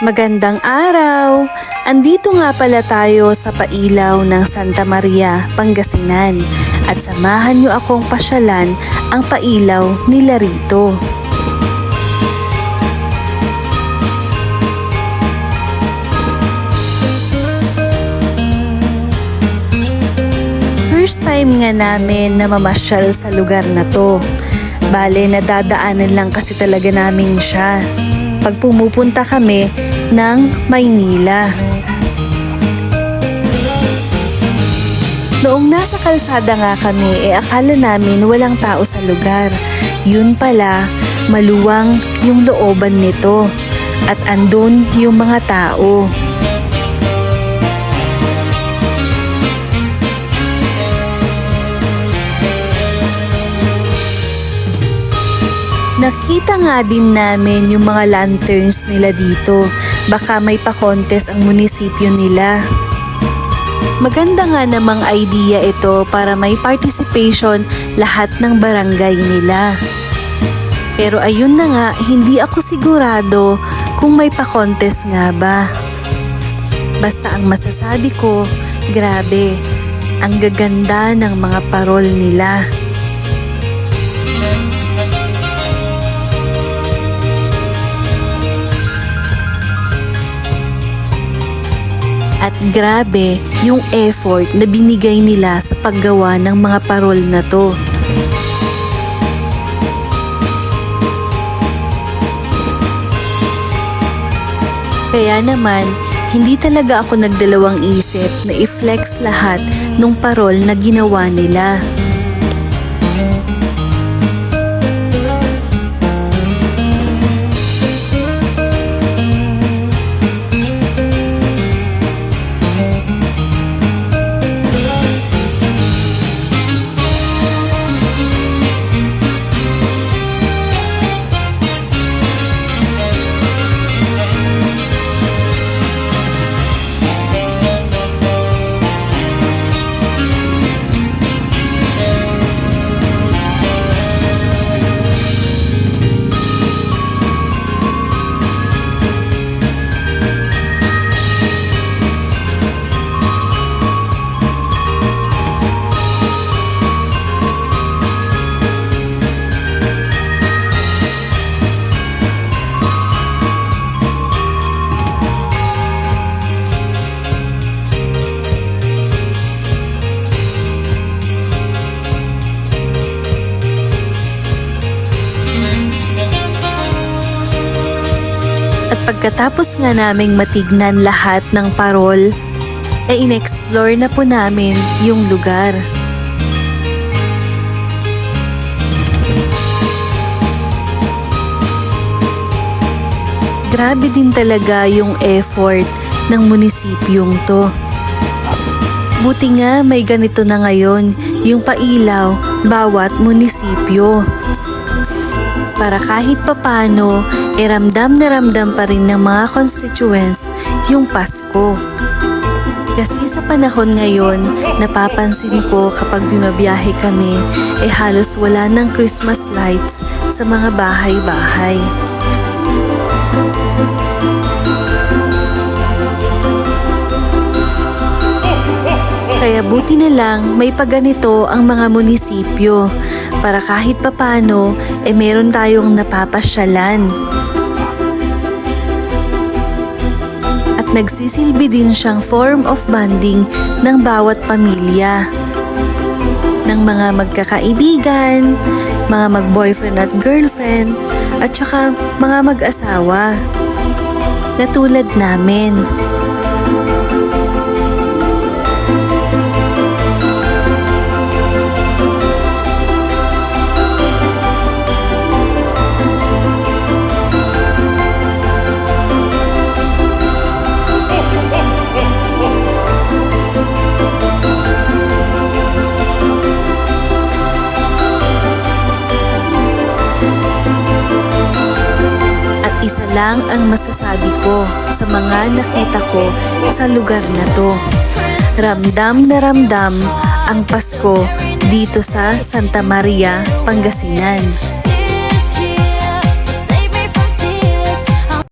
Magandang araw! Andito nga pala tayo sa pailaw ng Santa Maria, Pangasinan at samahan niyo akong pasyalan ang pailaw nila rito. First time nga namin na mamasyal sa lugar na to. Bale, nadadaanan lang kasi talaga namin siya. Pag pumupunta kami ng Maynila. Noong nasa kalsada nga kami, e akala namin walang tao sa lugar. Yun pala, maluwang yung looban nito. At andun yung mga tao. Nakita nga din namin yung mga lanterns nila dito. Baka may pa-contest ang munisipyo nila. Maganda nga namang idea ito para may participation lahat ng barangay nila. Pero ayun na nga, hindi ako sigurado kung may pa-contest nga ba. Basta ang masasabi ko, grabe, ang gaganda ng mga parol nila. At grabe yung effort na binigay nila sa paggawa ng mga parol na to. Kaya naman, hindi talaga ako nagdalawang isip na i-flex lahat ng parol na ginawa nila. At pagkatapos nga naming matignan lahat ng parol, ay in-explore na po namin yung lugar. Grabe din talaga yung effort ng munisipyong to. Buti nga may ganito na ngayon yung pailaw bawat munisipyo para kahit papano, e ramdam na ramdam pa rin ng mga constituents yung Pasko. Kasi sa panahon ngayon, napapansin ko kapag bimabiyahe kami, eh halos wala ng Christmas lights sa mga bahay-bahay. Buti na lang may paganito ang mga munisipyo para kahit papano eh meron tayong napapasyalan. At nagsisilbi din siyang form of bonding ng bawat pamilya. Ng mga magkakaibigan, mga mag-boyfriend at girlfriend, at saka mga mag-asawa. Na tulad namin. Lang ang masasabi ko sa mga nakita ko sa lugar na to. Ramdam na ramdam ang Pasko dito sa Santa Maria, Pangasinan.